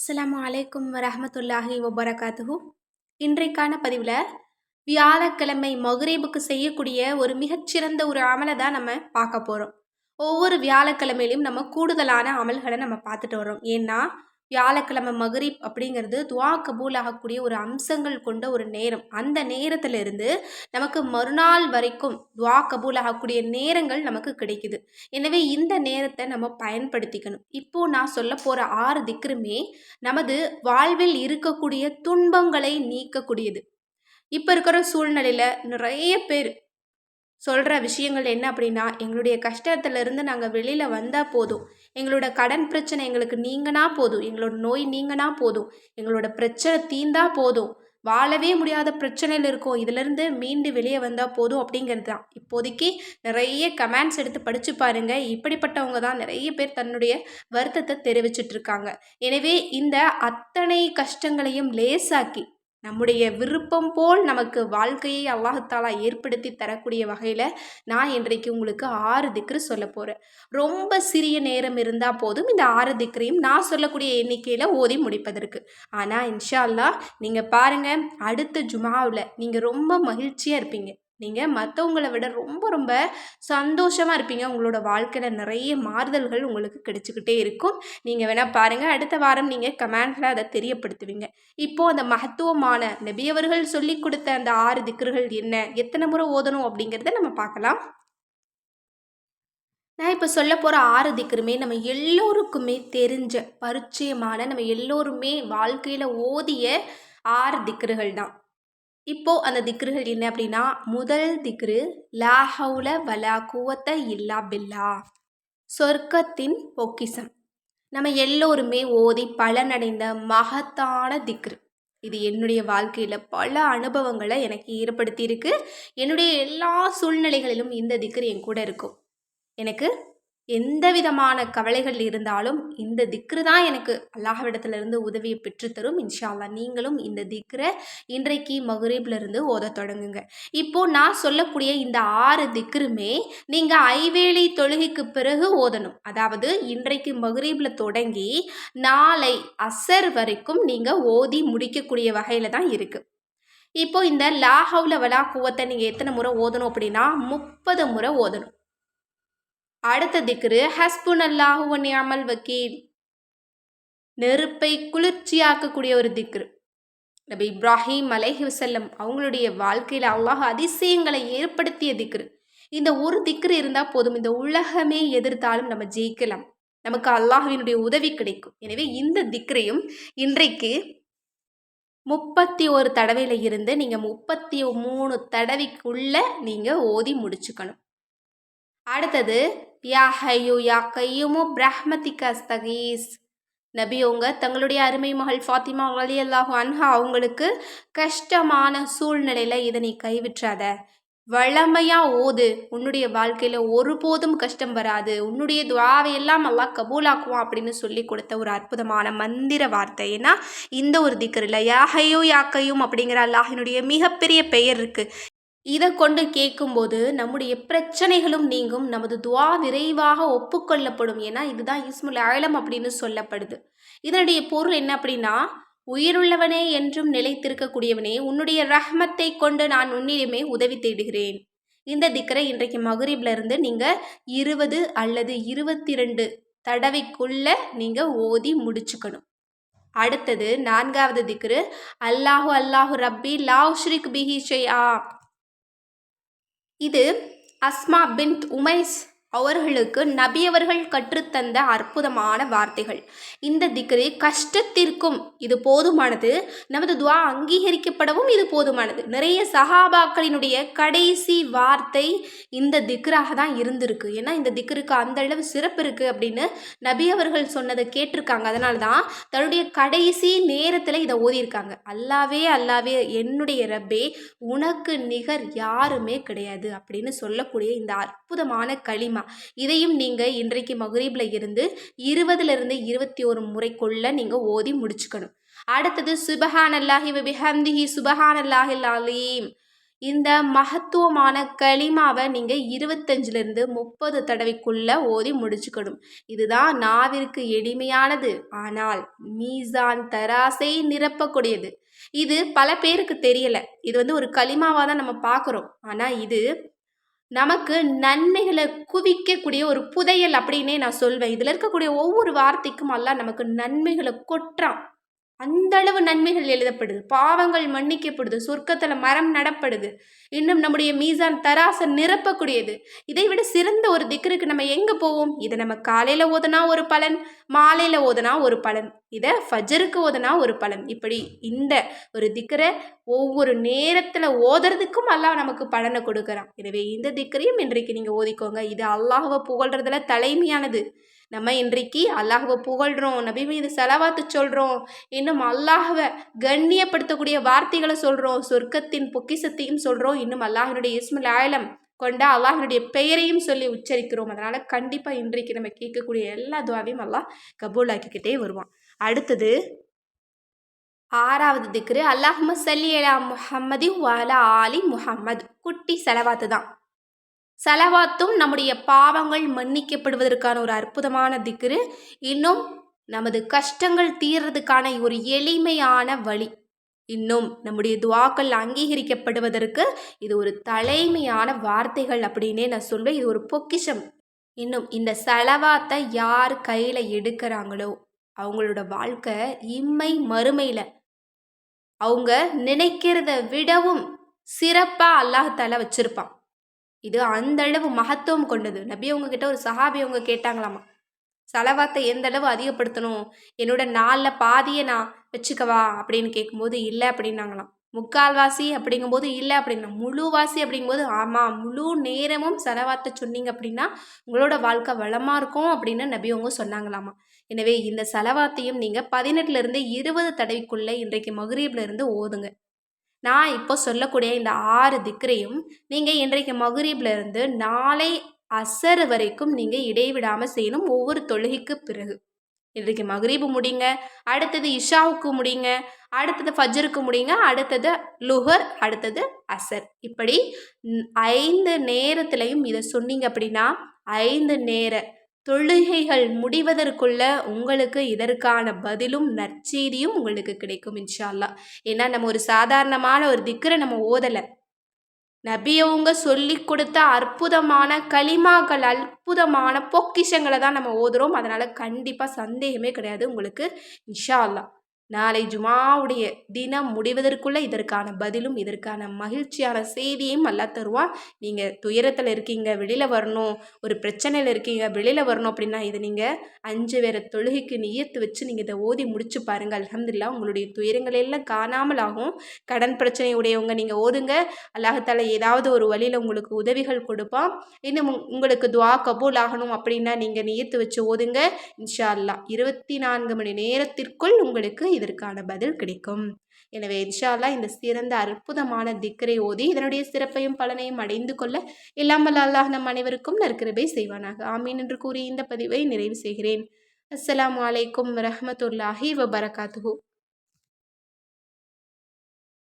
அஸ்லாம் அலைக்கும் வரமத்துல்லாஹி வபரகாத்துஹு. இன்றைக்கான பதிவில் வியாழக்கிழமை மகுரீபுக்கு செய்யக்கூடிய ஒரு மிகச்சிறந்த ஒரு அமலை தான் நம்ம பார்க்க போகிறோம் ஒவ்வொரு வியாழக்கிழமையிலையும் நம்ம கூடுதலான அமல்களை நம்ம பார்த்துட்டு வரோம் ஏன்னா வியாழக்கிழமை மகரீப் அப்படிங்கிறது துவா கபூல் ஆகக்கூடிய ஒரு அம்சங்கள் கொண்ட ஒரு நேரம். அந்த நேரத்திலிருந்து நமக்கு மறுநாள் வரைக்கும் துவா கபூல் ஆகக்கூடிய நேரங்கள் நமக்கு கிடைக்குது. எனவே இந்த நேரத்தை நம்ம பயன்படுத்திக்கணும். இப்போ நான் சொல்ல போகிற ஆறு திக்ருமே நமது வாழ்வில் இருக்கக்கூடிய துன்பங்களை நீக்கக்கூடியது. இப்போ இருக்கிற சூழ்நிலையில் நிறைய பேர் சொல்கிற விஷயங்கள் என்ன அப்படின்னா எங்களுடைய கஷ்டத்துலேருந்து நாங்கள் வெளியில் வந்தால் போதும். எங்களோட கடன் பிரச்சனை எங்களுக்கு நீங்கினா போதும். எங்களோட நோய் நீங்கினா போதும். எங்களோட பிரச்சனை தீந்தா போதும். வாழவே முடியாத பிரச்சனையில் இருக்கும். இதிலிருந்து மீண்டு வெளியே வந்தால் போதும் அப்படிங்கிறது தான் இப்போதைக்கு நிறைய கமெண்ட்ஸ் எடுத்து படித்து பாருங்கள் இப்படிப்பட்டவங்க தான் நிறைய பேர் தன்னுடைய வருத்தத்தை தெரிவிச்சிட்ருக்காங்க எனவே இந்த அத்தனை கஷ்டங்களையும் லேசாக்கி நம்முடைய விருப்பம் போல் நமக்கு வாழ்க்கையை அல்லாஹாலா ஏற்படுத்தி தரக்கூடிய வகையில் நான் இன்றைக்கு உங்களுக்கு ஆறு திக்ரு சொல்ல போகிறேன் ரொம்ப சிறிய நேரம் இருந்தால் போதும் இந்த ஆறு திக்ரையும் நான் சொல்லக்கூடிய எண்ணிக்கையில் ஓதி முடிப்பதற்கு. ஆனால் இன்ஷா அல்லா நீங்கள் பாருங்கள் அடுத்த ஜுமாவில் நீங்கள் ரொம்ப மகிழ்ச்சியாக இருப்பீங்க. நீங்கள் மற்றவங்களை விட ரொம்ப ரொம்ப சந்தோஷமாக இருப்பீங்க. உங்களோட வாழ்க்கையில் நிறைய மாறுதல்கள் உங்களுக்கு கிடைச்சிக்கிட்டே இருக்கும். நீங்கள் வேணால் பாருங்கள் அடுத்த வாரம் நீங்கள் கமெண்டில் அதை தெரியப்படுத்துவீங்க. இப்போது அந்த மகத்துவமான நபியவர்கள் சொல்லி கொடுத்த அந்த ஆறு திக்கர்கள் என்ன? எத்தனை முறை ஓதணும் அப்படிங்கிறத நம்ம பார்க்கலாம். நான் இப்போ சொல்ல போகிற ஆறு திக்கருமே நம்ம எல்லோருக்குமே தெரிஞ்ச பரிச்சயமான நம்ம எல்லோருமே வாழ்க்கையில் ஓதிய ஆறு திக்கர்கள் தான். இப்போது அந்த திக்ருகள் என்ன அப்படின்னா முதல் திக்ரு லா ஹவுல வலா குவத்த இல்லா பில்லா சொர்க்கத்தின் பொக்கிசம். நம்ம எல்லோருமே ஓதி பலனடைந்த மகத்தான திக்ரு. இது என்னுடைய வாழ்க்கையில் பல அனுபவங்களை எனக்கு ஏற்படுத்தியிருக்கு. என்னுடைய எல்லா சூழ்நிலைகளிலும் இந்த திக்ரு என் கூட இருக்கும். எனக்கு எந்த விதமான கவலைகள் இருந்தாலும் இந்த திக்ரு தான் எனக்கு அல்லாஹ்விடத்திலிருந்து உதவியை பெற்றுத்தரும். இன்ஷால்லா நீங்களும் இந்த திக்ரை இன்றைக்கு மகுரீப்லேருந்து ஓத தொடங்குங்க. இப்போ நான் சொல்லக்கூடிய இந்த ஆறு திக்ருமே நீங்கள் ஐவேளை தொழுகைக்கு பிறகு ஓதணும். அதாவது இன்றைக்கு மகுரீபில் தொடங்கி நாளை அசர் வரைக்கும் நீங்கள் ஓதி முடிக்கக்கூடிய வகையில் தான் இருக்குது இப்போ இந்த லாஹவுல வலா குவத்தை நீங்கள் எத்தனை முறை ஓதணும் அப்படின்னா முப்பது முறை ஓதணும். அடுத்த திக்ரு ஹஸ்புன் அல்லாஹு நியாமல் வக்கீல். நெருப்பை குளிர்ச்சியாக்கக்கூடிய ஒரு திக்ரு. நபி இப்ராஹிம் அலைஹி வசல்லம் அவங்களுடைய வாழ்க்கையில் அல்லாஹ் அதிசயங்களை ஏற்படுத்திய திக்ரு. இந்த ஒரு திக்ரு இருந்தால் போதும் இந்த உலகமே எதிர்த்தாலும் நம்ம ஜெயிக்கலாம். நமக்கு அல்லாஹுவினுடைய உதவி கிடைக்கும். எனவே இந்த திக்ரையும் இன்றைக்கு முப்பத்தி ஒரு தடவையில் இருந்து நீங்கள் முப்பத்தி மூணு தடவைக்குள்ளே நீங்கள் ஓதி முடிச்சுக்கணும். அடுத்தது யா ஹையு யா கையுமோ பிரஹ்மதிக ஸ்தகீஸ். நபி அவங்க தங்களுடைய அருமை மகள் ஃபாத்திமா அலி அல்லாஹு அன்ஹா அவங்களுக்கு கஷ்டமான சூழ்நிலையில் இதை நீ கைவிற்றாத வளமையாக ஓது. உன்னுடைய வாழ்க்கையில் ஒருபோதும் கஷ்டம் வராது. உன்னுடைய துவாவை எல்லாம் அல்லாஹ் கபூலாக்குவான் அப்படின்னு சொல்லி கொடுத்த ஒரு அற்புதமான மந்திர வார்த்தை. ஏன்னா இந்த ஒரு திக்கர் இல்லை. யாகையோ யாக்கையும் அப்படிங்கிற அல்லாஹினுடைய மிகப்பெரிய பெயர் இருக்குது இதை கொண்டு கேட்கும்போது நம்முடைய பிரச்சனைகளும் நீங்கும் நமது துவா விரைவாக ஒப்புக்கொள்ளப்படும். ஏன்னா இதுதான் இஸ்முல் ஆழம் அப்படின்னு சொல்லப்படுது. இதனுடைய பொருள் என்ன அப்படின்னா உயிருள்ளவனே என்றும் நிலைத்திருக்கக்கூடியவனே உன்னுடைய ரஹ்மத்தை கொண்டு நான் உன்னிடமே உதவி தேடுகிறேன். இந்த திக்கரை இன்றைக்கு மகரீப்ல இருந்து நீங்கள் இருபது அல்லது இருபத்தி ரெண்டு தடவைக்குள்ள நீங்கள் ஓதி முடிச்சுக்கணும். அடுத்தது நான்காவது திக்ரு அல்லாஹு அல்லாஹு ரப்பி லாவ் ஷ்ரிக் பிஹி ஆ இது அஸ்மா பின்த் உமைஸ் அவர்களுக்கு நபியவர்கள் கற்றுத்தந்த அற்புதமான வார்த்தைகள். இந்த திக்ரு கஷ்டத்திற்கும் இது போதுமானது. நமது துவா அங்கீகரிக்கப்படவும் இது போதுமானது. நிறைய சஹாபாக்களினுடைய கடைசி வார்த்தை இந்த திக்ராக தான் இருந்திருக்கு. ஏன்னா இந்த திக்ருக்கு அந்த அளவு சிறப்பு இருக்குது அப்படின்னு நபியவர்கள் சொன்னதை கேட்டிருக்காங்க. அதனால தான் தன்னுடைய கடைசி நேரத்தில் இதை ஓதியிருக்காங்க. அல்லாவே அல்லாவே என்னுடைய ரப்பே உனக்கு நிகர் யாருமே கிடையாது அப்படின்னு சொல்லக்கூடிய இந்த அற்புதமான களிமா தான் இதையும் நீங்கள் இன்றைக்கு மகுரீபில் இருந்து இருபதுலேருந்து இருபத்தி ஒரு முறைக்குள்ளே நீங்கள் ஓதி முடிச்சுக்கணும். அடுத்தது சுபஹான் அல்லாஹி பிஹம்திஹி சுபஹான் அல்லாஹில் அலீம். இந்த மகத்துவமான களிமாவை நீங்கள் இருபத்தஞ்சிலிருந்து முப்பது தடவைக்குள்ளே ஓதி முடிச்சுக்கணும். இதுதான் நாவிற்கு எளிமையானது. ஆனால் மீசான் தராசை நிரப்பக்கூடியது. இது பல பேருக்கு தெரியலை. இது வந்து ஒரு களிமாவாக தான் நம்ம பார்க்குறோம். ஆனால் இது நமக்கு நன்மைகளை குவிக்கக்கூடிய ஒரு புதையல் அப்படின்னே நான் சொல்வேன். இதில் இருக்கக்கூடிய ஒவ்வொரு வார்த்தைக்கும் அல்லா நமக்கு நன்மைகளை கொட்டுறான். அந்த அளவு நன்மைகள் எழுதப்படுது. பாவங்கள் மன்னிக்கப்படுது. சொர்க்கத்தில் மரம் நடப்படுது. இன்னும் நம்முடைய மீசான் தராசை நிரப்பக்கூடியது. இதை விட சிறந்த ஒரு திக்கருக்கு நம்ம எங்கே போவோம்? இதை நம்ம காலையில் ஓதுனா ஒரு பலன் மாலையில் ஓதுனா ஒரு பலன். இதை ஃபஜருக்கு ஓதுனா ஒரு பலன். இப்படி இந்த ஒரு திக்கரை ஒவ்வொரு நேரத்தில் ஓதுறதுக்கும் அல்லாஹ் நமக்கு பலனை கொடுக்குறான். எனவே இந்த திக்கரையும் இன்றைக்கு நீங்கள் ஓதிக்கோங்க. இது அல்லாஹவை புகழ்றதுல தலைமையானது. நம்ம இன்றைக்கு அல்லாஹுவை புகழ்கிறோம் நபி மீது செலவாத்து சொல்கிறோம் இன்னும் அல்லாஹுவை கண்ணியப்படுத்தக்கூடிய வார்த்தைகளை சொல்கிறோம் சொர்க்கத்தின் பொக்கிசத்தையும் சொல்கிறோம் இன்னும் அல்லாஹினுடைய இஸ்முல் ஆயலம் கொண்ட அல்லாஹினுடைய பெயரையும் சொல்லி உச்சரிக்கிறோம். அதனால் கண்டிப்பாக இன்றைக்கு நம்ம கேட்கக்கூடிய எல்லா துவாவையும் அல்லாஹ் கபூல் ஆக்கிக்கிட்டே வருவான். அடுத்தது ஆறாவது திக்ரு அல்லாஹ்ம சல்லி அலா முஹம்மதி வாலா ஆலி முஹம்மது. குட்டி செலவாத்து தான். செலவாத்தும் நம்முடைய பாவங்கள் மன்னிக்கப்படுவதற்கான ஒரு அற்புதமான திக்ரு. இன்னும் நமது கஷ்டங்கள் தீர்றதுக்கான ஒரு எளிமையான வழி. இன்னும் நம்முடைய துவாக்கள் அங்கீகரிக்கப்படுவதற்கு இது ஒரு தலைமையான வார்த்தைகள் அப்படின்னே நான் சொல்வேன். இது ஒரு பொக்கிஷம். இன்னும் இந்த செலவாத்தை யார் கையில் எடுக்கிறாங்களோ அவங்களோட வாழ்க்கை இம்மை மறுமையில். அவங்க நினைக்கிறத விடவும் சிறப்பாக அல்லாஹால வச்சுருப்பான். இது அந்த அளவு மகத்துவம் கொண்டது. நபி உங்ககிட்ட ஒரு சஹாபி அவங்க கேட்டாங்களாமா? செலவாத்தை எந்த அளவு அதிகப்படுத்தணும்? என்னோட நாளில் பாதியை நான் வச்சுக்கவா? அப்படின்னு கேட்கும்போது இல்லை அப்படின்னாங்களாம். முக்கால்வாசி அப்படிங்கும்போது இல்லை அப்படின்னா. முழுவாசி அப்படிங்கும்போது ஆமாம் முழு நேரமும் செலவாத்த சொன்னீங்க அப்படின்னா உங்களோட வாழ்க்கை வளமாக இருக்கும் அப்படின்னு நபி அவங்க சொன்னாங்களாமா. எனவே இந்த செலவாத்தையும் நீங்கள் பதினெட்டுலேருந்து இருபது தடவைக்குள்ளே இன்றைக்கு மகுரீப்லேருந்து ஓதுங்க. நான் இப்போ சொல்லக்கூடிய இந்த ஆறு திக்ரையும் நீங்கள் இன்றைக்கு மகுரீப்லேருந்து நாளை அசர் வரைக்கும் நீங்கள் இடைவிடாமல் செய்யணும் ஒவ்வொரு தொழுகைக்கு பிறகு. இன்றைக்கு மகரீபு முடிங்க அடுத்தது இஷாவுக்கு முடிங்க அடுத்தது ஃபஜருக்கு முடிங்க அடுத்தது லுஹர் அடுத்தது அசர். இப்படி ஐந்து நேரத்துலையும் இதை சொன்னீங்க அப்படின்னா ஐந்து நேர தொழுகைகள் முடிவதற்குள்ள உங்களுக்கு இதற்கான பதிலும் நற்செய்தியும் உங்களுக்கு கிடைக்கும் இன்ஷால்லா. ஏன்னா நம்ம ஒரு சாதாரணமான ஒரு திக்கரை நம்ம ஓதலை. நபியவங்க சொல்லி கொடுத்த அற்புதமான களிமாக்கள் அற்புதமான பொக்கிஷங்களை தான் நம்ம ஓதுறோம். அதனால் கண்டிப்பாக சந்தேகமே கிடையாது உங்களுக்கு இன்ஷா அல்லா நாளை ஜுமாவுடைய தினம் முடிவதற்குள்ளே இதற்கான பதிலும் இதற்கான மகிழ்ச்சியான செய்தியும் நல்லா தருவான். நீங்கள் துயரத்தில் இருக்கீங்க வெளியில் வரணும் ஒரு பிரச்சனையில் இருக்கீங்க வெளியில் வரணும் அப்படின்னா இதை நீங்கள் அஞ்சு வேற தொழுகைக்கு நியத்து வச்சு நீங்கள் இதை ஓதி முடிச்சு பாருங்கள் அலமதுல்லா உங்களுடைய துயரங்கள் எல்லாம் காணாமல் ஆகும். கடன் பிரச்சனை உடையவங்க நீங்கள் ஓதுங்க. அல்லாஹால ஏதாவது ஒரு வழியில் உங்களுக்கு உதவிகள் கொடுப்பான். இன்னும் உங்களுக்கு துவா கபூல் ஆகணும் அப்படின்னா நீங்கள் நியத்து வச்சு ஓதுங்க. இன்ஷா அல்லா இருபத்தி நான்கு மணி நேரத்திற்குள் உங்களுக்கு இதற்கான பதில் கிடைக்கும். எனவே இன்ஷால்லா இந்த சிறந்த அற்புதமான திக்கரை ஓதி இதனுடைய சிறப்பையும் பலனையும் அடைந்து கொள்ள இல்லாமல் அல்லாஹ் நம் அனைவருக்கும் நற்கிருபை செய்வானாக. ஆமீன் என்று கூறி இந்த பதிவை நிறைவு செய்கிறேன். அஸ்லாம் வலைக்கம் வரமத்துல்லாஹி வபரகாத்து